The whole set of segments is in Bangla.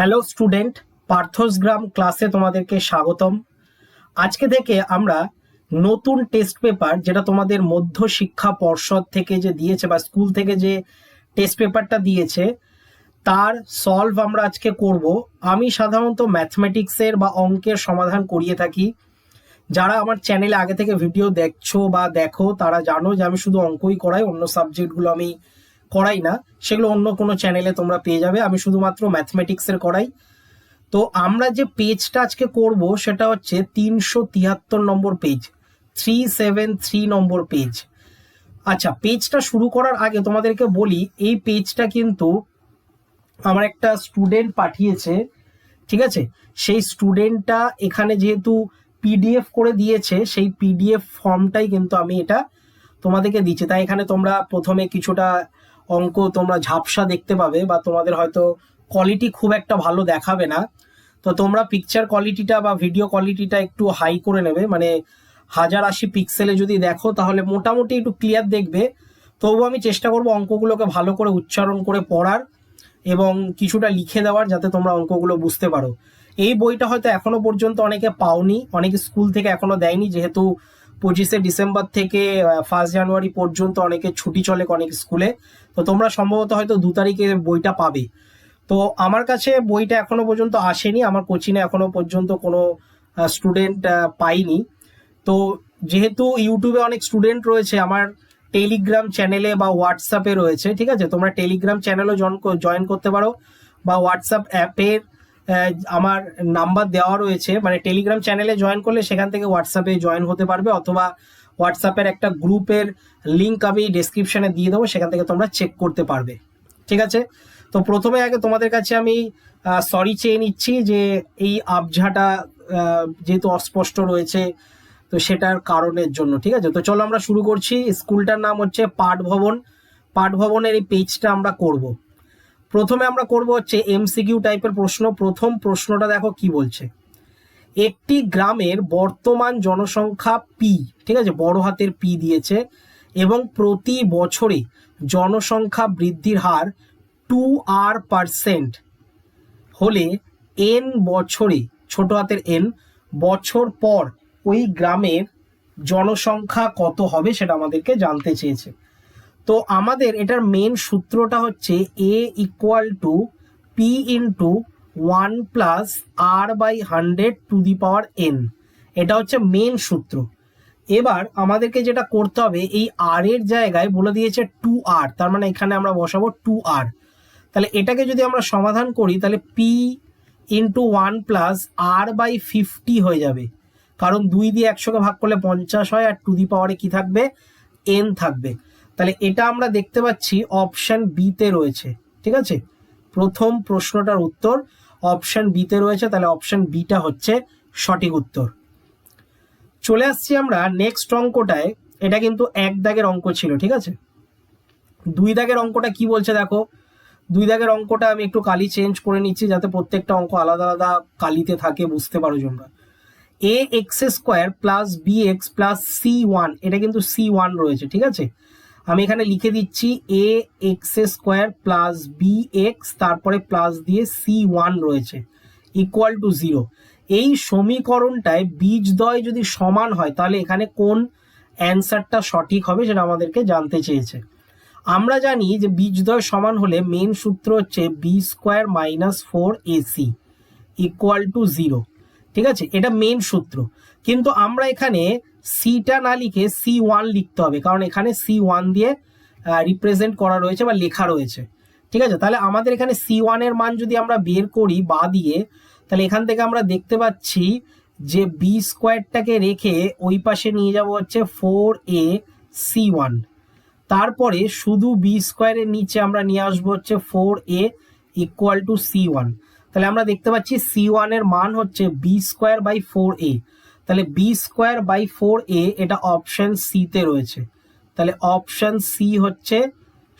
হ্যালো স্টুডেন্ট পার্থসগ্রাম ক্লাসে তোমাদেরকে স্বাগতম। আজকে থেকে আমরা নতুন টেস্ট পেপার যেটা তোমাদের মধ্য শিক্ষা পর্ষদ থেকে যে দিয়েছে বা স্কুল থেকে যে টেস্ট পেপারটা দিয়েছে, তার সলভ আমরা আজকে করব। আমি সাধারণত ম্যাথমেটিক্সের বা অঙ্কের সমাধান করিয়ে থাকি। যারা আমার চ্যানেলে আগে থেকে ভিডিও দেখছ বা দেখো, তারা জানো যে আমি শুধু অঙ্কই করাই, অন্য সাবজেক্টগুলো আমি করাই না, সেগুলো অন্য কোনো চ্যানেলে তোমরা পেয়ে যাবে। আমি শুধুমাত্র ম্যাথমেটিক্সের করাই। তো আমরা যে পেজটা আজকে করব, সেটা হচ্ছে তিনশো তিয়াত্তর নম্বর পেজ থ্রি সেভেন থ্রি নম্বর পেজ আচ্ছা পেজটা শুরু করার আগে তোমাদেরকে বলি, এই পেজটা কিন্তু আমার একটা স্টুডেন্ট পাঠিয়েছে, ঠিক আছে? সেই স্টুডেন্টটা এখানে যেহেতু পিডিএফ করে দিয়েছে, সেই পিডিএফ ফর্মটাই কিন্তু আমি এটা তোমাদেরকে দিচ্ছি। তাই এখানে তোমরা প্রথমে কিছুটা অঙ্ক তোমরা ঝাপসা দেখতে পাবে বা তোমাদের হয়তো কোয়ালিটি খুব একটা ভালো দেখাবে না। তো তোমরা পিকচার কোয়ালিটিটা বা ভিডিও কোয়ালিটিটা একটু হাই করে নেবে। মানে হাজার আশি পিক্সেলে যদি দেখো তাহলে মোটামুটি একটু ক্লিয়ার দেখবে। তবুও আমি চেষ্টা করব অঙ্কগুলোকে ভালো করে উচ্চারণ করে পড়ার এবং কিছুটা লিখে দেওয়ার যাতে তোমরা অঙ্কগুলো বুঝতে পারো। এই বইটা হয়তো এখনও পর্যন্ত অনেকে পাওনি, অনেকে স্কুল থেকে এখনও দেয়নি, যেহেতু পঁচিশে ডিসেম্বর থেকে ফার্স্ট জানুয়ারি পর্যন্ত অনেকে ছুটি চলে অনেক স্কুলে। তো তোমরা সম্ভবত হয়তো দু তারিখে বইটা পাবে। তো আমার কাছে বইটা এখনও পর্যন্ত আসেনি। আমার কোচিংয়ে এখনও পর্যন্ত কোনো স্টুডেন্ট পাইনি। তো যেহেতু ইউটিউবে অনেক স্টুডেন্ট রয়েছে, আমার টেলিগ্রাম চ্যানেলে বা হোয়াটসঅ্যাপে রয়েছে, ঠিক আছে? তোমরা টেলিগ্রাম চ্যানেলও জয়েন করতে পারো বা হোয়াটসঅ্যাপ অ্যাপের আমার নাম্বার দেওয়া রয়েছে। মানে টেলিগ্রাম চ্যানেলে জয়েন করলে সেখান থেকে হোয়াটসঅ্যাপে জয়েন হতে পারবে অথবা হোয়াটসঅ্যাপের একটা গ্রুপের লিঙ্ক আমি ডিসক্রিপশনে দিয়ে দেবো, সেখান থেকে তোমরা চেক করতে পারবে। ঠিক আছে? তো প্রথমে আগে তোমাদের কাছে আমি সরি চেয়ে নিচ্ছি যে এই আবঝাটা যেহেতু অস্পষ্ট রয়েছে, তো সেটার কারণের জন্য, ঠিক আছে? তো চলো আমরা শুরু করছি। স্কুলটার নাম হচ্ছে পাঠ ভবন পাঠ ভবনের এই পেজটা আমরা করব। প্রথমে আমরা করব হচ্ছে এমসিকিউ টাইপের প্রশ্ন। প্রথম প্রশ্নটা দেখো কি বলছে। একটি গ্রামের বর্তমান জনসংখ্যা পি ঠিক আছে? বড় হাতের পি দিয়েছে এবং প্রতি বছরে জনসংখ্যা বৃদ্ধির হার টু আর পারসেন্ট হলে এন বছরে, ছোট হাতের এন বছর পর ওই গ্রামের জনসংখ্যা কত হবে সেটা আমাদেরকে জানতে চেয়েছে। তো আমাদের এটার মেন সূত্রটা হচ্ছে A equal to P into one plus R by hundred to the power N এটা হচ্ছে মেন সূত্র। এবার আমাদেরকে যেটা করতে হবে, এই আর এর জায়গায় বলে দিয়েছে টু আর তার মানে এখানে আমরা বসাবো টু আর তাহলে এটাকে যদি আমরা সমাধান করি, তাহলে P into one plus R by fifty হয়ে যাবে। কারণ দুই দিয়ে একশোকে ভাগ করলে পঞ্চাশ হয়, আর টু দি পাওয়ারে কি থাকবে? এন থাকবে। তাহলে এটা আমরা দেখতে পাচ্ছি অপশন বিতে রয়েছে, ঠিক আছে? প্রথম প্রশ্নটার উত্তর অপশন বিতে রয়েছে, তাহলে অপশন বিটা হচ্ছে সঠিক উত্তর। চলে আসছি আমরা নেক্সট অঙ্কটায়, এটা কিন্তু এক দাগের অঙ্ক ছিল, ঠিক আছে? দুই দাগের অঙ্কটা কি বলছে দেখো? দুই দাগের অঙ্কটা আমি একটু কালি চেঞ্জ করে নিচ্ছি যাতে প্রত্যেকটা অঙ্ক আলাদা আলাদা কালিতে থাকে, বুঝতে পারো তোমরা। A X square plus B X plus C one এটা কিন্তু সি ওয়ান রয়েছে, ঠিক আছে? আমি এখানে লিখে দিচ্ছি A X square plus B X তারপরে প্লাস দিয়ে সি ওয়ান রয়েছে ইকুয়াল টু জিরো এই সমীকরণটায় বীজদ্বয় যদি সমান হয়, তাহলে এখানে কোন অ্যান্সারটা সঠিক হবে সেটা আমাদেরকে জানতে চেয়েছে। আমরা জানি যে বীজদ্বয় সমান হলে মেন সূত্র হচ্ছে B square minus four AC equal to zero ঠিক আছে? এটা মেন সূত্র। কিন্তু আমরা এখানে সিটা না লিখে সি ওয়ান লিখতে হবে, কারণ এখানে সি ওয়ান দিয়ে রিপ্রেজেন্ট করা রয়েছে বা লেখা রয়েছে। ঠিক আছে? তাহলে আমাদের এখানে সি ওয়ানের মান যদি আমরা বের করি বা দিয়ে, তাহলে এখান থেকে আমরা দেখতে পাচ্ছি যে বি স্কোয়ারটাকে রেখে ওই পাশে নিয়ে যাব হচ্ছে ফোর এ সি ওয়ান তারপরে শুধু বি স্কোয়ারের নিচে আমরা নিয়ে আসব হচ্ছে four A equal to C one তাহলে আমরা দেখতে পাচ্ছি সি ওয়ানের মান হচ্ছে B square by four A তাহলে B square by four A এটা অপশন সিতে রয়েছে। তাহলে অপশান সি হচ্ছে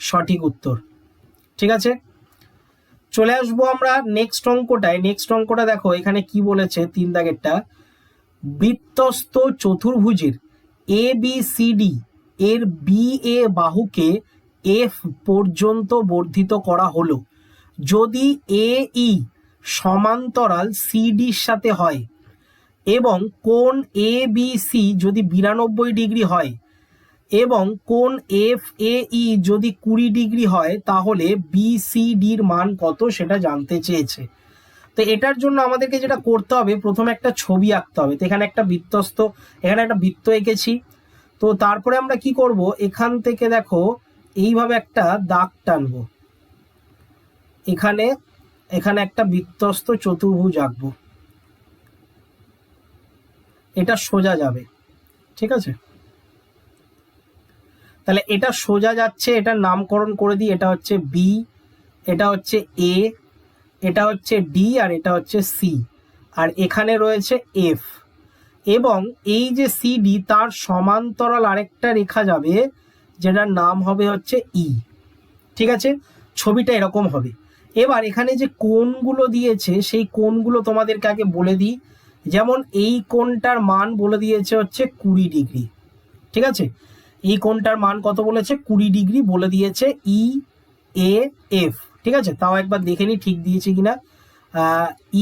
সঠিক উত্তর। ঠিক আছে? চলে আসব আমরা নেক্সট অঙ্কটায়। নেক্সট অঙ্কটা দেখো, এখানে কি বলেছে তিন দাগেরটা? বৃত্তস্ত চতুর্ভুজের এ বি সি ডি এর বি এ বাহুকে এফ পর্যন্ত বর্ধিত করা হলো। যদি এ ই সমান্তরাল সিডির সাথে হয় এবং কোন এ বি সি যদি বিরানব্বই ডিগ্রি হয়, এবং কোন এফ এ ই যদি কুড়ি ডিগ্রি হয়, তাহলে বিসিডির মান কত সেটা জানতে চেয়েছে। তো এটার জন্য আমাদেরকে যেটা করতে হবে, প্রথমে একটা ছবি আঁকতে হবে। তো এখানে একটা বৃত্তস্ত এখানে একটা বৃত্ত এঁকেছি। তো তারপরে আমরা কি করব? এখান থেকে দেখো, এইভাবে একটা দাগ টানবো। এখানে এখানে একটা বৃত্তস্ত চতুর্ভুজ আঁকবো। এটা সোজা যাবে। ঠিক আছে? তাহলে এটা সোজা যাচ্ছে এটার নামকরণ করে দিই, এটা হচ্ছে বি এটা হচ্ছে এ এটা হচ্ছে ডি আর এটা হচ্ছে সি আর এখানে রয়েছে এফ এবং এই যে সিডি তার সমান্তরাল আরেকটা রেখা যাবে, যেটার নাম হবে হচ্ছে ই ঠিক আছে? ছবিটা এরকম হবে। এবার এখানে যে কোনগুলো দিয়েছে, সেই কোনগুলো তোমাদেরকে আগে বলে দিই। যেমন এই কোণটার মান বলে দিয়েছে হচ্ছে কুড়ি ডিগ্রি, ঠিক আছে? এই কোণটার মান কত বলেছে? কুড়ি ডিগ্রি বলে দিয়েছে ই এ এফ ঠিক আছে? তাও একবার দেখে নি ঠিক দিয়েছে কিনা।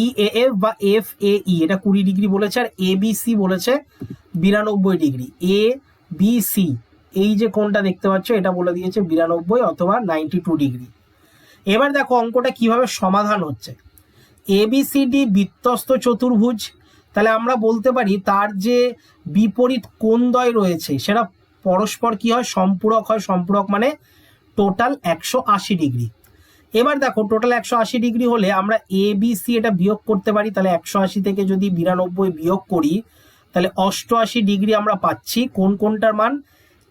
ই এ এফ বা এফ এ ই এটা কুড়ি ডিগ্রি বলেছে আর এ বি সি বলেছে বিরানব্বই ডিগ্রি। এ বি সি এই যে কোণটা দেখতে পাচ্ছ, এটা বলে দিয়েছে বিরানব্বই অথবা নাইনটি টু ডিগ্রি। এবার দেখো অঙ্কটা কীভাবে সমাধান হচ্ছে। এবিসিডি বৃত্তস্ত চতুর্ভুজ তাহলে আমরা বলতে পারি তার যে বিপরীত কোণদ্বয় রয়েছে, সেটা পরস্পর কি হয়? সম্পূরক হয়। সম্পূরক মানে টোটাল একশো আশি ডিগ্রি এবার দেখো টোটাল একশো আশি ডিগ্রি হলে আমরা এ বি সি এটা বিয়োগ করতে পারি, তাহলে একশো আশি থেকে যদি বিরানব্বই বিয়োগ করি, তাহলে অষ্টআশি ডিগ্রি আমরা পাচ্ছি। কোন কোনটার মান?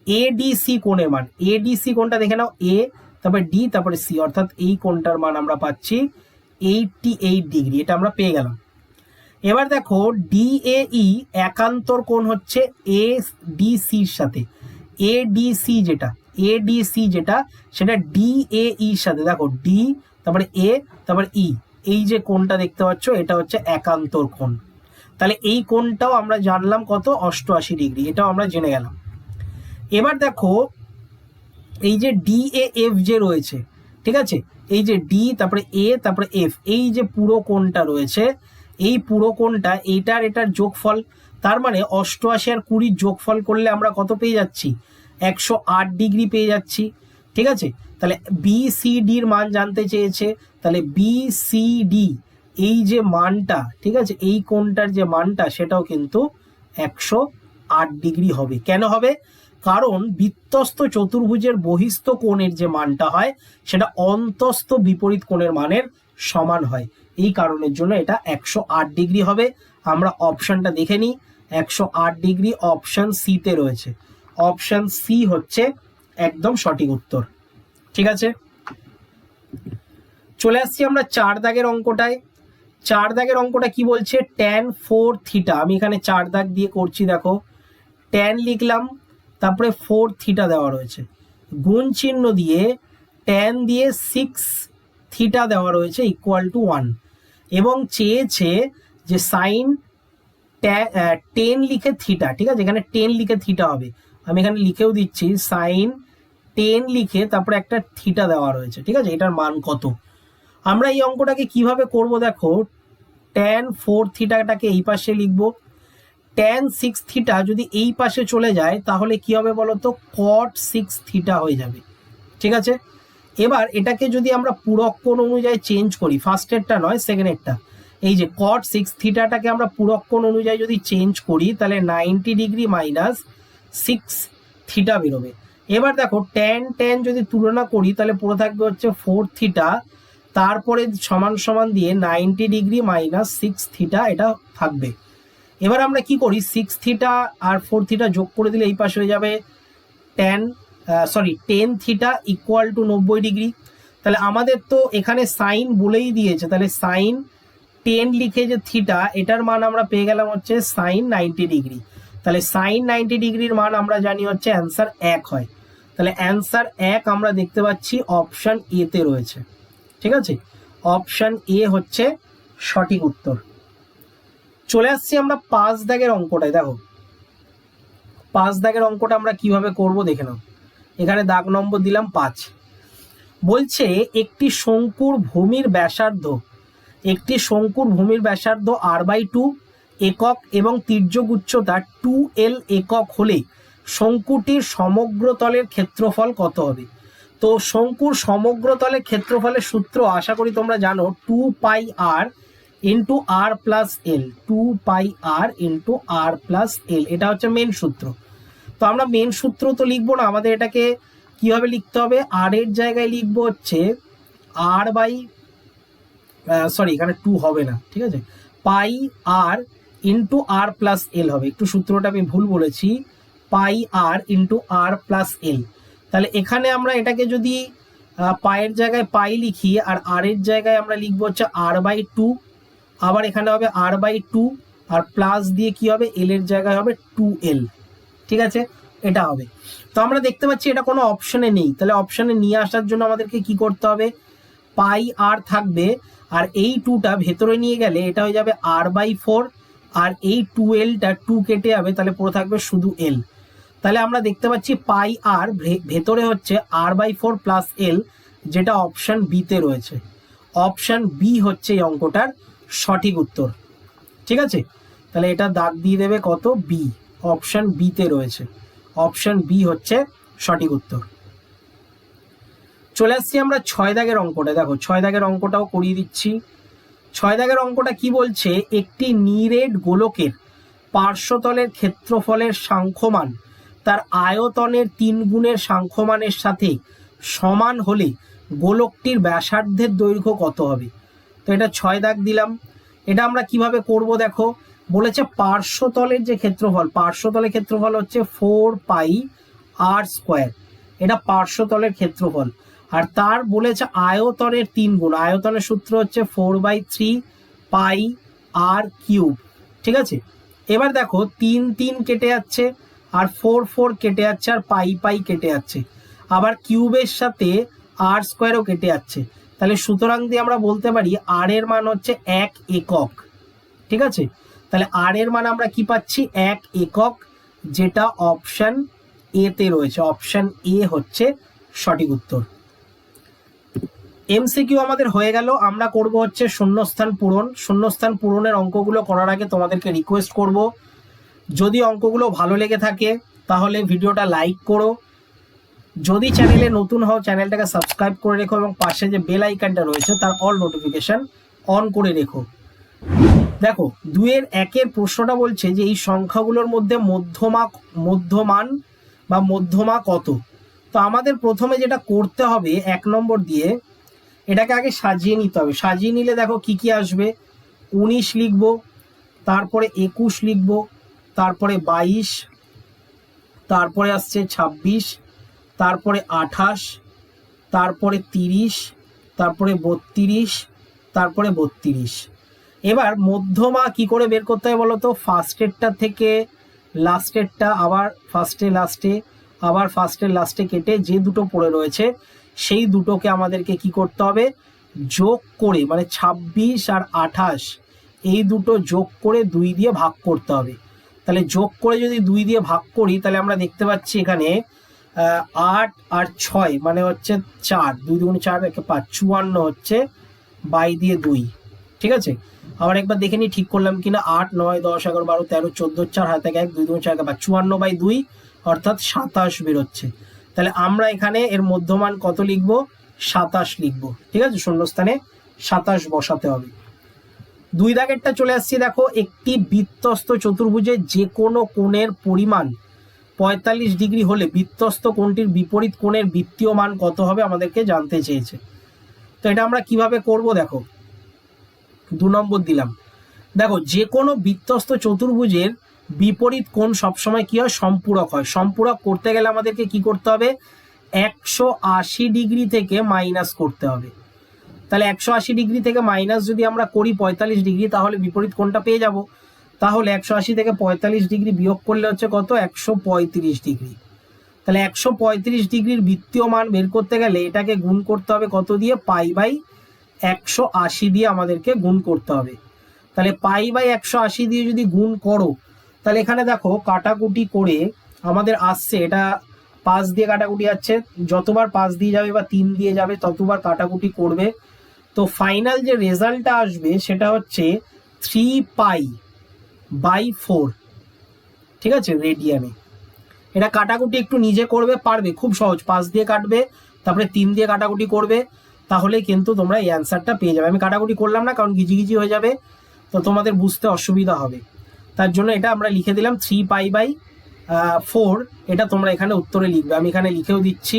এ এডিসি কোণের মান। এ এডিসি কোণটা দেখে নাও। এ তারপরে ডি তারপরে সি অর্থাৎ এই কোণটার মান আমরা পাচ্ছি এইটটি এইট ডিগ্রি এটা আমরা পেয়ে গেলাম। এবার দেখো ডিএই একান্তর কোণ হচ্ছে এ ডিসির সাথে। এ এডিসি যেটা এ এডিসি যেটা, সেটা ডিএইর সাথে। দেখো ডি তারপরে এ তারপরে ই এই যে কোণটা দেখতে পাচ্ছ, এটা হচ্ছে একান্তর কোণ। তাহলে এই কোণটাও আমরা জানলাম কত? অষ্টআশি ডিগ্রি। এটাও আমরা জেনে গেলাম। এবার দেখো এই যে ডি এ এফ যে রয়েছে, ঠিক আছে? এই যে ডি তারপরে এ তারপরে এফ এই যে পুরো কোণটা রয়েছে এই পুরো কোণটা, এইটার এটার যোগফল, তার মানে অষ্টআশি আর কুড়ির যোগফল করলে আমরা কত পেয়ে যাচ্ছি? একশো আট ডিগ্রি পেয়ে যাচ্ছি, ঠিক আছে? তাহলে বি সি ডির মান জানতে চেয়েছে, তাহলে বি সি ডি এই যে মানটা, ঠিক আছে? এই কোণটার যে মানটা, সেটাও কিন্তু একশো আট ডিগ্রি হবে। কেন হবে? কারণ বৃত্তস্ত চতুর্ভুজের বহিস্থ কোণের যে মানটা হয়, সেটা অন্তস্থ বিপরীত কোণের মানের সমান হয়। এই কারণের জন্য এটা একশো আট ডিগ্রি হবে। আমরা অপশনটা দেখে নিই। একশো আট ডিগ্রি অপশন সিতে রয়েছে। অপশান সি হচ্ছে একদম সঠিক উত্তর। ঠিক আছে? চলে আসছি আমরা চার দাগের অঙ্কটায়। চার দাগের অঙ্কটা কি বলছে? ট্যান ফোর থিটা আমি এখানে চার দাগ দিয়ে করছি, দেখো। ট্যান লিখলাম, তারপরে ফোর থিটা দেওয়া রয়েছে। গুণ চিহ্ন দিয়ে ট্যান দিয়ে সিক্স থিটা দেওয়া রয়েছে ইকুয়াল টু ওয়ান এবং চেয়েছে যে সাইন টেন লিখে থিটা ঠিক আছে? এখানে টেন লিখে থিটা হবে। আমি এখানে লিখেও দিচ্ছি সাইন টেন লিখে তারপরে একটা থিটা দেওয়া রয়েছে, ঠিক আছে? এটার মান কত? আমরা এই অঙ্কটাকে কীভাবে করব দেখো? ট্যান ফোর থিটাটাকে এই পাশে লিখব। ট্যান সিক্স থিটা যদি এই পাশে চলে যায়, তাহলে কি হবে বলো তো কট সিক্স থিটা হয়ে যাবে, ঠিক আছে? এবার এটাকে যদি আমরা পুরক অনুযায়ী চেঞ্জ করি ফার্স্টেরটা নয় সেকেন্ডেরটা এই যে কট সিক্স থিটাটাকে আমরা পুরক অনুযায়ী যদি চেঞ্জ করি, তাহলে ninety degree minus six theta বেরোবে। এবার দেখো ট্যান ট্যান যদি তুলনা করি, তাহলে পুরো থাকবে হচ্ছে ফোর থিটা তারপরে সমান সমান দিয়ে ninety degree minus six theta এটা থাকবে। এবার আমরা কি করি? সিক্স থিটা আর ফোর থিটা যোগ করে দিলে এই পাশে হয়ে যাবে ten sorry ten theta equal to নব্বই ডিগ্রি তাহলে আমাদের তো এখানে সাইন বলেই দিয়েছে। তাহলে সাইন টেন লিখে যে থিটা এটার মান আমরা পেয়ে গেলাম হচ্ছে সাইন নাইনটি ডিগ্রি তাহলে সাইন নাইনটি ডিগ্রির মান আমরা জানি হচ্ছে অ্যান্সার এক হয়। তাহলে অ্যান্সার এক আমরা দেখতে পাচ্ছি অপশান এতে রয়েছে। ঠিক আছে? অপশান এ হচ্ছে সঠিক উত্তর। চলে আসছি আমরা পাঁচ দাগের অঙ্কটায়। দেখো, পাঁচ দাগের অঙ্কটা আমরা কীভাবে করব দেখে নাও। এখানে দাগ নম্বর দিলাম পাঁচ। বলছে, একটি শঙ্কুর ভূমির ব্যাসার্ধ, একটি শঙ্কুর ভূমির ব্যাসার্ধ আর বাই টু একক এবং তির্যক উচ্চতা টু এল একক হলে শঙ্কুটির সমগ্র তলের ক্ষেত্রফল কত হবে? তো শঙ্কুর সমগ্র তলের ক্ষেত্রফলের সূত্র আশা করি তোমরা জানো two pi R into R plus L two pi R into R plus L এটা হচ্ছে মেন সূত্র। তো আমরা মেন সূত্র তো লিখব না, আমাদের এটাকে কীভাবে লিখতে হবে? আর এর জায়গায় লিখব হচ্ছে আর বাই সরি এখানে টু হবে না, ঠিক আছে? পাই আর ইন্টু আর প্লাস এল হবে, একটু সূত্রটা আমি ভুল বলেছি, পাই আর ইন্টু আর প্লাস এল তাহলে এখানে আমরা এটাকে যদি পায়ের জায়গায় পাই লিখি, আর আর এর জায়গায় আমরা লিখব হচ্ছে আর বাই টু আবার এখানে হবে R by two R plus দিয়ে কি হবে? এল এর জায়গায় হবে টু এল ঠিক আছে? এটা হবে। তো আমরা দেখতে পাচ্ছি এটা কোনো অপশনে নেই। তাহলে অপশনে নিয়ে আসার জন্য আমাদেরকে কি করতে হবে? পাই আর থাকবে, আর এই টুটা ভেতরে নিয়ে গেলে এটা হয়ে যাবে আর বাই ফোর আর এই টু এলটা টু কেটে যাবে, তাহলে পুরো থাকবে শুধু এল তাহলে আমরা দেখতে পাচ্ছি পাই আর ভেতরে হচ্ছে R by four plus L যেটা অপশন বিতে রয়েছে। অপশন বি হচ্ছে এই অঙ্কটার সঠিক উত্তর। ঠিক আছে? তাহলে এটা দাগ দিয়ে দেবে কত? বি অপশন বিতে রয়েছে। অপশন বি হচ্ছে সঠিক উত্তর। চলে আসছি আমরা ছয় দাগের অঙ্কটা। দেখো, ছয় দাগের অঙ্কটাও করিয়ে দিচ্ছি। ছয় দাগের অঙ্কটা কি বলছে? একটি নিরেট গোলকের পার্শ্বতলের ক্ষেত্রফলের সাংখ্যমান তার আয়তনের তিন গুণের সাংখ্যমানের সাথে সমান হলে গোলকটির ব্যাসার্ধের দৈর্ঘ্য কত হবে? তো এটা ছয় দাগ দিলাম। এটা আমরা কীভাবে করব দেখো? বলেছে পার্শ্বতলের যে ক্ষেত্রফল, পার্শ্বতলের ক্ষেত্রফল হচ্ছে ফোর পাই আর স্কোয়ার এটা পার্শ্বতলের ক্ষেত্রফল। আর তার বলেছে আয়তনের তিন গুণ। আয়তনের সূত্র হচ্ছে four by three pi R cube ঠিক আছে? এবার দেখো, তিন তিন কেটে যাচ্ছে, আর ফোর ফোর কেটে যাচ্ছে, আর পাই পাই কেটে যাচ্ছে। আবার কিউবের সাথে আর স্কোয়ারও কেটে যাচ্ছে। তাহলে সুতরাং দিয়ে আমরা বলতে পারি আর এর মান হচ্ছে এক একক। ঠিক আছে? তাহলে আর এর মান আমরা কি পাচ্ছি? এক একক, যেটা অপশন এতে রয়েছে। অপশন এ হচ্ছে সঠিক উত্তর। এমসিকিউ আমাদের হয়ে গেল। আমরা করব হচ্ছে শূন্যস্থান পূরণ। শূন্যস্থান পূরণের অঙ্কগুলো করার আগে তোমাদেরকে রিকোয়েস্ট করব। যদি অঙ্কগুলো ভালো লেগে থাকে, তাহলে ভিডিওটা লাইক করো। যদি চ্যানেলে নতুন হও, চ্যানেলটাকে সাবস্ক্রাইব করে রেখো এবং পাশে যে বেল আইকনটা রয়েছে, তার অল নোটিফিকেশন অন করে রেখো। দেখো দুয়ের একের প্রশ্নটা বলছে যে এই সংখ্যাগুলোর মধ্যে মধ্যমা, মধ্যমান বা মধ্যমা কত? তো আমাদের প্রথমে যেটা করতে হবে এক নম্বর দিয়ে, এটাকে আগে সাজিয়ে নিতে হবে। সাজিয়ে নিলে দেখো কি কি আসবে? উনিশ লিখব, তারপরে একুশ লিখব, তারপরে বাইশ, তারপরে আসছে ছাব্বিশ, তারপরে আঠাশ, তারপরে তিরিশ, তারপরে বত্রিশ তারপরে বত্রিশ। এবার মধ্যমা কি করে বের করতে হয় বলো তো? ফার্স্টেরটা থেকে লাস্টেরটা আবার ফার্স্টে লাস্টে আবার ফার্স্টের লাস্টে কেটে যে দুটো পড়ে রয়েছে, সেই দুটোকে আমাদেরকে কি করতে হবে? যোগ করে মানে ছাব্বিশ আর আঠাশ, এই দুটো যোগ করে দুই দিয়ে ভাগ করতে হবে। তাহলে যোগ করে যদি দুই দিয়ে ভাগ করি, তাহলে আমরা দেখতে পাচ্ছি এখানে আট আর ছয় মানে হচ্ছে চার। দুই দুগুণ চার একে পাঁচ, চুয়ান্ন হচ্ছে বাই দিয়ে দুই। ঠিক আছে? আবার একবার দেখে নিই, ঠিক করলাম কিনা। আট, নয়, দশ, এগারো, বারো, তেরো, চোদ্দ, চার হাত থেকে এক, দুই দুই, চার, পাঁচ, চুয়ান্ন বাই দুই, অর্থাৎ সাতাশ বেরোচ্ছে। তাহলে আমরা এখানে এর মধ্যমান কত লিখব? সাতাশ লিখব। ঠিক আছে? শূন্যস্থানে সাতাশ বসাতে হবে। দুই দাগেরটা চলে আসছি, দেখো, একটি বৃত্তস্ত চতুর্ভুজে যে কোনো কোণের পরিমাণ পঁয়তাল্লিশ ডিগ্রি হলে বৃত্তস্ত কোণটির বিপরীত কোণের বৃত্তীয় মান কত হবে আমাদেরকে জানতে চেয়েছে। তো এটা আমরা কীভাবে করব, দেখো? দু নম্বর দিলাম। দেখো যে কোনো বৃত্তস্ত চতুর্ভুজের বিপরীত কোণ সবসময় কি হয়? সম্পূরক হয়। সম্পূরক করতে গেলে আমাদেরকে কি করতে হবে? একশো আশি ডিগ্রি থেকে মাইনাস করতে হবে। তাহলে একশো আশি ডিগ্রি থেকে মাইনাস যদি আমরা করি পঁয়তাল্লিশ ডিগ্রি, তাহলে বিপরীত কোণটা পেয়ে যাব। তাহলে একশো আশি থেকে পঁয়তাল্লিশ ডিগ্রি বিয়োগ করলে হচ্ছে কত? একশো পঁয়ত্রিশ ডিগ্রি। তাহলে একশো পঁয়ত্রিশ ডিগ্রির বৃত্তীয় মান বের করতে গেলে এটাকে গুণ করতে হবে কত দিয়ে? পাই বাই একশো আশি দিয়ে আমাদেরকে গুণ করতে হবে। তাহলে পাই বাই একশো আশি দিয়ে যদি গুণ করো, তাহলে এখানে দেখো কাটাকুটি করে আমাদের আসছে, এটা পাঁচ দিয়ে কাটাকুটি যাচ্ছে, যতবার পাঁচ দিয়ে যাবে বা তিন দিয়ে যাবে, ততবার কাটাকুটি করবে। তো ফাইনাল যে রেজাল্টটা আসবে সেটা হচ্ছে থ্রি পাই বাই ফোর ঠিক আছে রেডিয়ানে এটা কাটাকুটি একটু নিজে করবে, পারবে, খুব সহজ, পাঁচ দিয়ে কাটবে, তারপরে তিন দিয়ে কাটাকুটি করবে। তাহলে কিন্তু তোমরা এই অ্যান্সারটা পেয়ে যাবে। আমি কাটাকুটি করলাম না, কারণ গিজি হয়ে যাবে, তো তোমাদের বুঝতে অসুবিধা হবে। তার জন্য এটা আমরা লিখে দিলাম থ্রি পাই বাই ফোর এটা তোমরা এখানে উত্তরে লিখবে। আমি এখানে লিখেও দিচ্ছি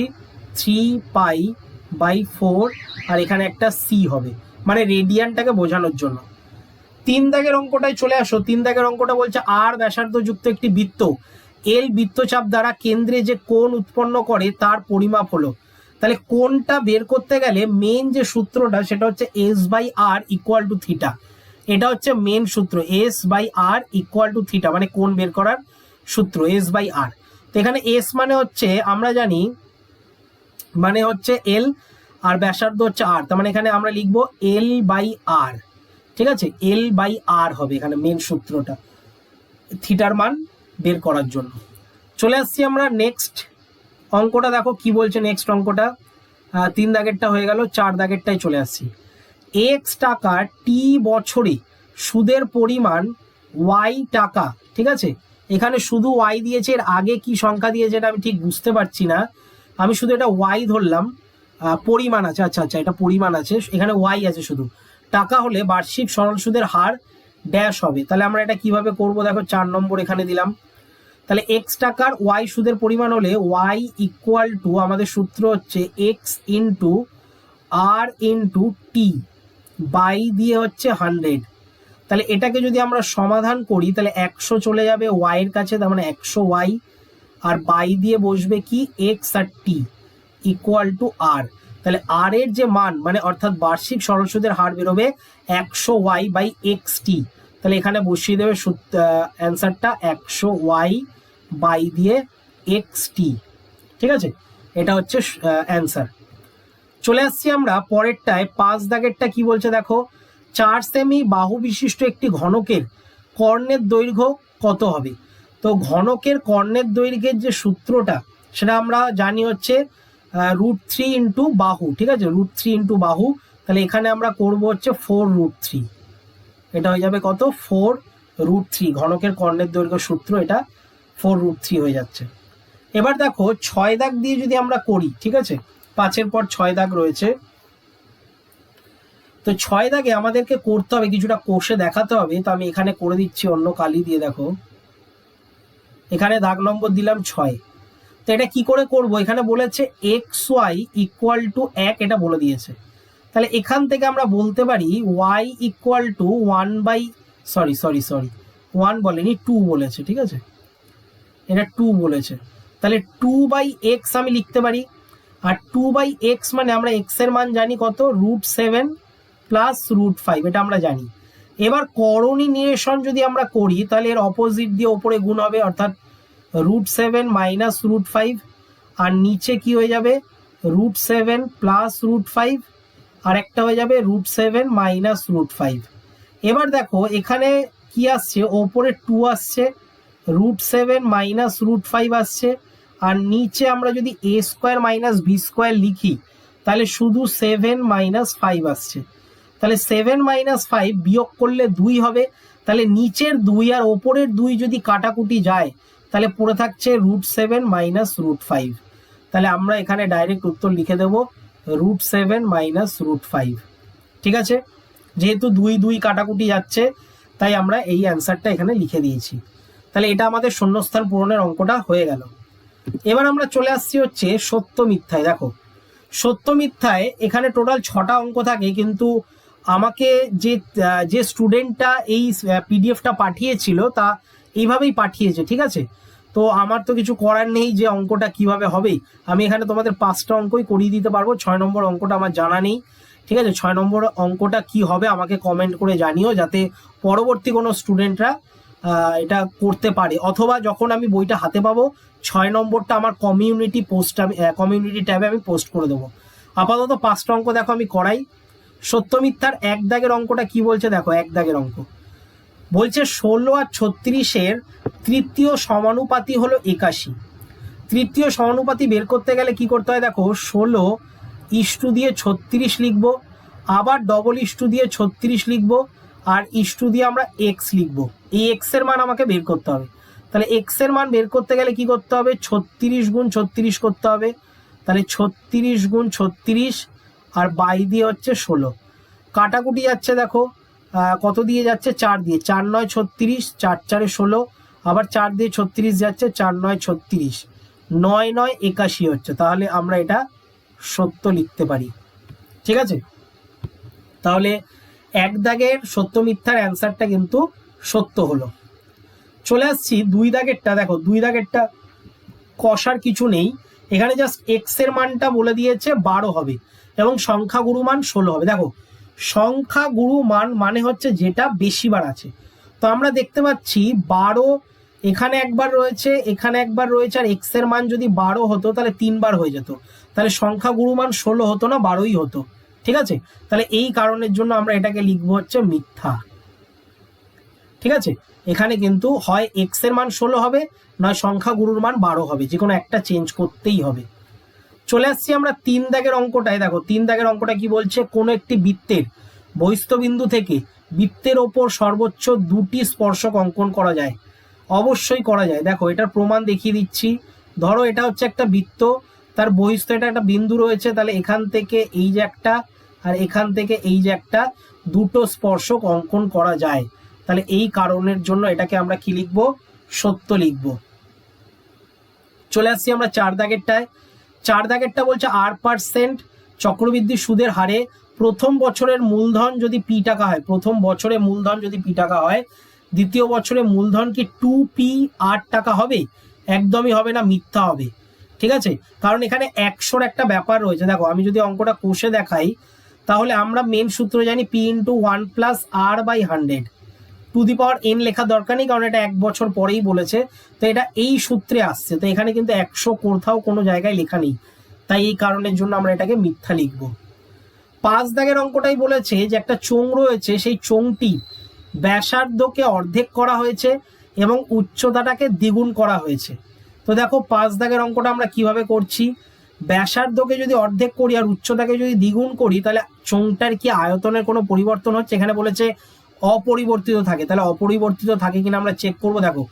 three pi by four R এখানে একটা সি হবে মানে রেডিয়ানটাকে বোঝানোর জন্য। তিন দাগের অঙ্কটায় চলে আসো। তিন দাগের অঙ্কটা বলছে আর ব্যাসার্ধ যুক্ত একটি বৃত্ত। এল বৃত্তচাপ দ্বারা কেন্দ্রে যে কোণ উৎপন্ন করে, তার পরিমাপ হলো। তাহলে কোনটা বের করতে গেলে মেন যে সূত্রটা সেটা হচ্ছে S by R equal to theta এটা হচ্ছে মেন সূত্র S by R equal to theta মানে কোন বের করার সূত্র এস বাই আর তো এখানে এস মানে হচ্ছে, আমরা জানি মানে হচ্ছে এল আর ব্যাসার্ধ হচ্ছে আর তার মানে এখানে আমরা লিখব এল বাই আর ঠিক আছে? এল বাই আর হবে এখানে মেন সূত্রটা থিটার মান বের করার জন্য। চলে আসছি আমরা নেক্সট অঙ্কটা দেখো কি বলছে নেক্সট অঙ্কটা। তিন দাগেরটা হয়ে গেল, চার দাগেরটাই চলে আসছি। এক্স টাকা টি বছরে সুদের পরিমাণ ওয়াই টাকা, ঠিক আছে? এখানে শুধু ওয়াই দিয়েছে, এর আগে কি সংখ্যা দিয়েছে এটা আমি ঠিক বুঝতে পারছি না। আমি শুধু এটা ওয়াই ধরলাম। পরিমাণ আছে আচ্ছা আচ্ছা এটা পরিমাণ আছে, এখানে ওয়াই আছে শুধু। টাকা হলে বার্ষিক সরল সুদের হার ড্যাশ হবে। তাহলে আমরা এটা কীভাবে করব? দেখো, চার নম্বর এখানে দিলাম। তাহলে এক্স টাকার ওয়াই সুদের পরিমাণ হলে ওয়াই ইকুয়াল টু আমাদের সূত্র হচ্ছে X into R into T by দিয়ে হচ্ছে হান্ড্রেড তাহলে এটাকে যদি আমরা সমাধান করি, তাহলে একশো চলে যাবে ওয়াইয়ের কাছে, তার মানে একশো ওয়াই আর বাই দিয়ে বসবে কি? X R T equal to R তাহলে আর এর যে মান মানে অর্থাৎ বার্ষিক সরল সুদের হার বেরোবে একশো ওয়াই বাই এক্স টি তাহলে এখানে বসিয়ে দেবে অ্যান্সারটা একশো ওয়াই বাই দিয়ে এক্স টি ঠিক আছে? এটা হচ্ছে অ্যান্সার চলে আসছি আমরা পরেরটায়, পাঁচ দাগেরটা কি বলছে দেখো? চার সেমি বাহু বিশিষ্ট একটি ঘনকের কর্ণের দৈর্ঘ্য কত হবে? তো ঘনকের কর্ণের দৈর্ঘ্যের যে সূত্রটা, সেটা আমরা জানি হচ্ছে রুট থ্রি ইন্টু বাহু, ঠিক আছে? রুট থ্রি ইন্টু বাহু, তাহলে এখানে আমরা করব হচ্ছে ফোর রুট থ্রি এটা হয়ে যাবে কত? ফোর রুট থ্রি ঘনকের কর্ণের দৈর্ঘ্য সূত্র এটা ফোর রুট থ্রি হয়ে যাচ্ছে। এবার দেখো ছয় দাগ দিয়ে যদি আমরা করি, ঠিক আছে? পাঁচের পর ছয় দাগ রয়েছে। তো ছয় দাগে আমাদেরকে করতে হবে, কিছুটা কোষে দেখাতে হবে। তো আমি এখানে করে দিচ্ছি অন্য কালি দিয়ে দেখো। এখানে দাগ নম্বর দিলাম ছয়। তো এটা কি করে করব? এখানে বলেছে এক্স ওয়াই ইকুয়াল টু এক, এটা বলে দিয়েছে। তাহলে এখান থেকে আমরা বলতে পারি Y equal to one by sorry sorry sorry one বলেনি টু বলেছে, ঠিক আছে? এটা টু বলেছে। তাহলে টু বাই এক্স আমি লিখতে পারি। আর টু বাই এক্স মানে আমরা এক্সের মান জানি কত? Root seven plus root five এটা আমরা জানি। এবার করণী নিরেশন যদি আমরা করি, তাহলে এর অপোজিট দিয়ে ওপরে গুণ হবে, অর্থাৎ root seven minus root five আর নিচে কি হয়ে যাবে? Root seven plus root five আর একটা হয়ে যাবে root seven minus root five এবার দেখো, এখানে কি আসছে? ওপরে টু আসছে। Root seven minus root five আসছে, আর নিচে আমরা যদি A square minus B square লিখি, তাহলে শুধু সেভেন মাইনাস ফাইভ আসছে। তাহলে সেভেন মাইনাস ফাইভ বিয়োগ করলে দুই হবে, তাহলে নিচের দুই আর ওপরের দুই যদি কাটাকুটি যায়, তাহলে পড়ে থাকছে root seven minus root five তাহলে আমরা এখানে ডাইরেক্ট উত্তর লিখে দেব root seven minus root five ঠিক আছে? যেহেতু দুই দুই কাটাকুটি যাচ্ছে, তাই আমরা এই অ্যান্সারটা এখানে লিখে দিয়েছি। তাহলে এটা আমাদের শূন্যস্থান পূরণের অঙ্কটা হয়ে গেল। এবার আমরা চলে আসছি হচ্ছে সত্য মিথ্যায়। দেখো, সত্য মিথ্যায় এখানে টোটাল ছটা অঙ্ক থাকে, কিন্তু আমাকে যে যে স্টুডেন্টটা এই পিডিএফটা পাঠিয়েছিল, তা এইভাবেই পাঠিয়েছে, ঠিক আছে? তো আমার তো কিছু করার নেই যে অঙ্কটা কীভাবে হবে। আমি এখানে তোমাদের পাঁচটা অঙ্কই করিয়ে দিতে পারব। ছয় নম্বর অঙ্কটা আমার জানা নেই, ঠিক আছে? ছয় নম্বর অঙ্কটা কি হবে আমাকে কমেন্ট করে জানিও, যাতে পরবর্তী কোনো স্টুডেন্টরা এটা করতে পারে। অথবা যখন আমি বইটা হাতে পাবো, ছয় নম্বরটা আমার কমিউনিটি পোস্ট আমি কমিউনিটি ট্যাবে আমি পোস্ট করে দেবো। আপাতত পাঁচটা অঙ্ক দেখো আমি করাই। সত্য মিথ্যার এক দাগের অঙ্কটা কি বলছে দেখো, এক দাগের অঙ্ক। বলছে ষোলো আর ছত্রিশের তৃতীয় সমানুপাতি হলো একাশি। তৃতীয় সমানুপাতি বের করতে গেলে কি করতে হয় দেখো, ষোলো ইস্টু দিয়ে ছত্রিশ লিখব, আবার ডবল ইস্টু দিয়ে ছত্রিশ লিখব আর ইস্টু দিয়ে আমরা এক্স লিখব। এই এক্সের মান আমাকে বের করতে হবে। তাহলে এক্সের মান বের করতে গেলে কি করতে হবে? ছত্রিশ গুণ ছত্রিশ করতে হবে। তাহলে ছত্রিশ গুণ ছত্রিশ আর বাই দিয়ে হচ্ছে ষোলো। কাটাকুটি যাচ্ছে দেখো কত দিয়ে যাচ্ছে? চার দিয়ে। চার নয় ছত্রিশ, চার চারে ষোলো। আবার চার দিয়ে ছত্রিশ যাচ্ছে, চার নয় ছত্রিশ। নয় নয় একাশি হচ্ছে। তাহলে আমরা এটা সত্য লিখতে পারি। ঠিক আছে? তাহলে এক দাগের সত্য মিথ্যার অ্যান্সারটা কিন্তু সত্য হলো। চলে আসছি দুই দাগেরটা, দেখো দুই দাগেরটা কষার কিছু নেই। এখানে জাস্ট এক্সের মানটা বলে দিয়েছে বারো হবে এবং সংখ্যাগুরু মান ষোলো হবে। দেখো সংখ্যাগুরু মান মানে হচ্ছে যেটা বেশি বার আছে। তো আমরা দেখতে পাচ্ছি বারো এখানে একবার রয়েছে, এখানে একবার রয়েছে, আর এক্সের মান যদি বারো হতো তাহলে তিনবার হয়ে যেত। তাহলে সংখ্যাগুরু মান ষোলো হতো না, বারোই হতো। ঠিক আছে? তাহলে এই কারণের জন্য আমরা এটাকে লিখব হচ্ছে মিথ্যা। ঠিক আছে? এখানে কিন্তু হয় এক্সের মান ষোলো হবে, নয় সংখ্যা গুরুর মান বারো হবে। যে কোনো একটা চেঞ্জ করতেই হবে। চলে আসছি আমরা তিন দাগের অঙ্কটায়। দেখো, তিন দাগের অঙ্কটা কি বলছে? কোনো একটি বৃত্তের বহিস্থবিন্দু থেকে বৃত্তের ওপর সর্বোচ্চ দুটি স্পর্শক অঙ্কন করা যায়। অবশ্যই করা যায়। দেখো, এটার প্রমাণ দেখিয়ে দিচ্ছি। ধরো, এটা হচ্ছে একটা বৃত্ত, তার বহিস্থ, এটা একটা বিন্দু রয়েছে, তাহলে এখান থেকে এই যে একটা আর এখান থেকে এই যে একটা দুটো স্পর্শক অঙ্কন করা যায়, তাহলে এই কারণের জন্য এটাকে আমরা কি লিখব? সত্য লিখব। চলে আসছি আমরা চার দাগেরটায়। চার দাগেরটা বলছে আর পার্সেন্ট চক্রবৃদ্ধি সুদের হারে প্রথম বছরের মূলধন যদি পি টাকা হয়, প্রথম বছরে মূলধন যদি পি টাকা হয়, দ্বিতীয় বছরে মূলধন কি টু পি আট টাকা হবে? একদমই হবে না, মিথ্যা হবে। ঠিক আছে? কারণ এখানে একশোর একটা ব্যাপার রয়েছে। দেখো, আমি যদি অঙ্কটা কষে দেখাই তাহলে আমরা মেন সূত্র জানি P into one plus R by hundred to the power N লেখা দরকার নেই, কারণ এটা এক বছর পরেই বলেছে। তো এটা এই সূত্রে আসছে। তো এখানে কিন্তু একশো কোথাও কোনো জায়গায় লেখা নেই। তাই এই কারণের জন্য আমরা এটাকে মিথ্যা লিখব। পাঁচ দাগের অঙ্কটাই বলেছে যে একটা চোং রয়েছে, সেই চোংটি ব্যাসার্ধকে অর্ধেক করা হয়েছে এবং উচ্চতাটাকে দ্বিগুণ করা হয়েছে। তো দেখো পাঁচ দাগের অঙ্কটা আমরা কীভাবে করছি? ব্যাসার্ধকে যদি অর্ধেক করি আর উচ্চতাকে যদি দ্বিগুণ করি, তাহলে চোংটার কি আয়তনের কোনো পরিবর্তন হচ্ছে? এখানে বলেছে অপরিবর্তিত থাকে। তাহলে অপরিবর্তিত থাকে কিনা আমরা চেক করব। দেখো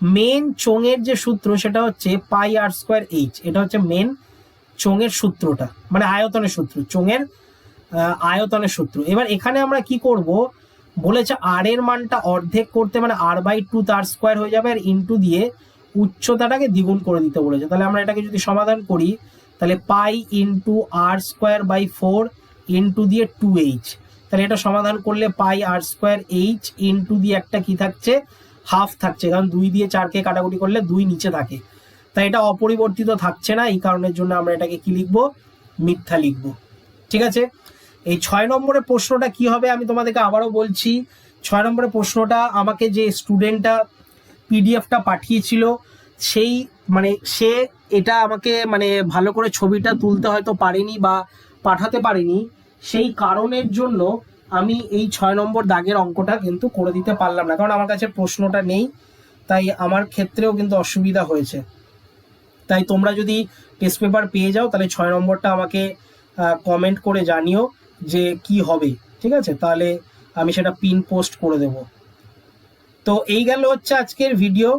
মেন চোঙের যে সূত্র, সেটা হচ্ছে পাই আর স্কোয়ার এইচ এটা হচ্ছে মেন চোঙের সূত্রটা মানে আয়তনের সূত্র, চোঙের আয়তনের সূত্র। এবার এখানে আমরা কি করব? বলেছে আর এর মানটা অর্ধেক করতে মানে আর বাই টু তার স্কোয়ার হয়ে যাবে, আর ইনটু দিয়ে উচ্চতাটাকে দ্বিগুণ করে দিতে বলেছে। তাহলে আমরা এটাকে যদি সমাধান করি তাহলে pi into R square by four into দিয়ে টু এইচ তাহলে এটা সমাধান করলে pi R square H into দিয়ে একটা কি থাকছে? হাফ থাকছে। কারণ দুই দিয়ে চারকে কাটাকুটি করলে দুই নিচে থাকে। তাই এটা অপরিবর্তিত থাকছে না, এই কারণের জন্য আমরা এটাকে কি লিখব? মিথ্যা লিখব। ঠিক আছে? এই ছয় নম্বরের প্রশ্নটা কি হবে আমি তোমাদেরকে আবারও বলছি। ছয় নম্বরের প্রশ্নটা আমাকে যে স্টুডেন্টটা পিডিএফটা পাঠিয়েছিল সেই মানে সে এটা আমাকে মানে ভালো করে ছবিটা তুলতে হয়তো পারেনি বা পাঠাতে পারেনি, সেই কারণের জন্য আমি এই ছয় নম্বর দাগের অঙ্কটা কিন্তু করে দিতে পারলাম না। কারণ আমার কাছে প্রশ্নটা নেই, তাই আমার ক্ষেত্রেও কিন্তু অসুবিধা হয়েছে। তাই তোমরা যদি টেস্ট পেপার পেয়ে যাও, তাহলে ছয় নম্বরটা আমাকে কমেন্ট করে জানিও যে কি হবে, ঠিক আছে? তাহলে আমি সেটা পিন পোস্ট করে দেব। তো এই গেল হচ্ছে আজকের ভিডিও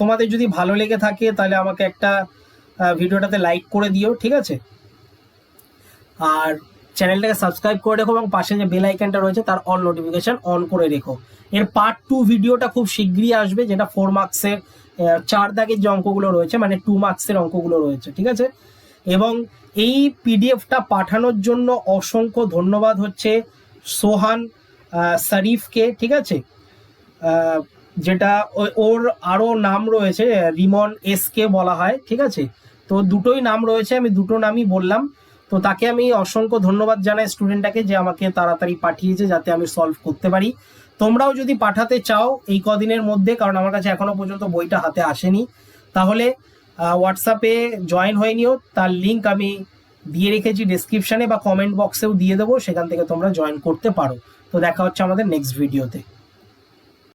তোমাদের যদি ভালো লেগে থাকে, তাহলে আমাকে একটা ভিডিওটাতে লাইক করে দিও, ঠিক আছে? আর চ্যানেলটাকে সাবস্ক্রাইব করে রেখো এবং পাশে যে বেল আইকনটা রয়েছে, তার অল নোটিফিকেশন অন করে রেখো। এর পার্ট টু ভিডিওটা খুব শীঘ্রই আসবে, যেটা ফোর মার্কসের চার দাগের যে অঙ্কগুলো রয়েছে মানে টু মার্কসের অঙ্কগুলো রয়েছে, ঠিক আছে? এবং এই পিডিএফটা পাঠানোর জন্য অসংখ্য ধন্যবাদ হচ্ছে সোহান শরীফকে, ঠিক আছে? যেটা ওর আরও নাম রয়েছে, রিমন এস কে বলা হয়, ঠিক আছে? তো দুটোই নাম রয়েছে, আমি দুটো নামই বললাম। তো তাকে আমি অসংখ্য ধন্যবাদ জানাই স্টুডেন্টটাকে যে আমাকে তাড়াতাড়ি পাঠিয়েছে যাতে আমি সলভ করতে পারি। তোমরাও যদি পাঠাতে চাও এই কদিনের মধ্যে, কারণ আমার কাছে এখনও পর্যন্ত বইটা হাতে আসেনি, তাহলে হোয়াটসঅ্যাপে জয়েন হয়ে নিও। তার লিঙ্ক আমি দিয়ে রেখেছি ডেসক্রিপশনে বা কমেন্ট বক্সেও দিয়ে দেবো, সেখান থেকে তোমরা জয়েন করতে পারো। তো দেখা হচ্ছে আমাদের নেক্সট ভিডিওতে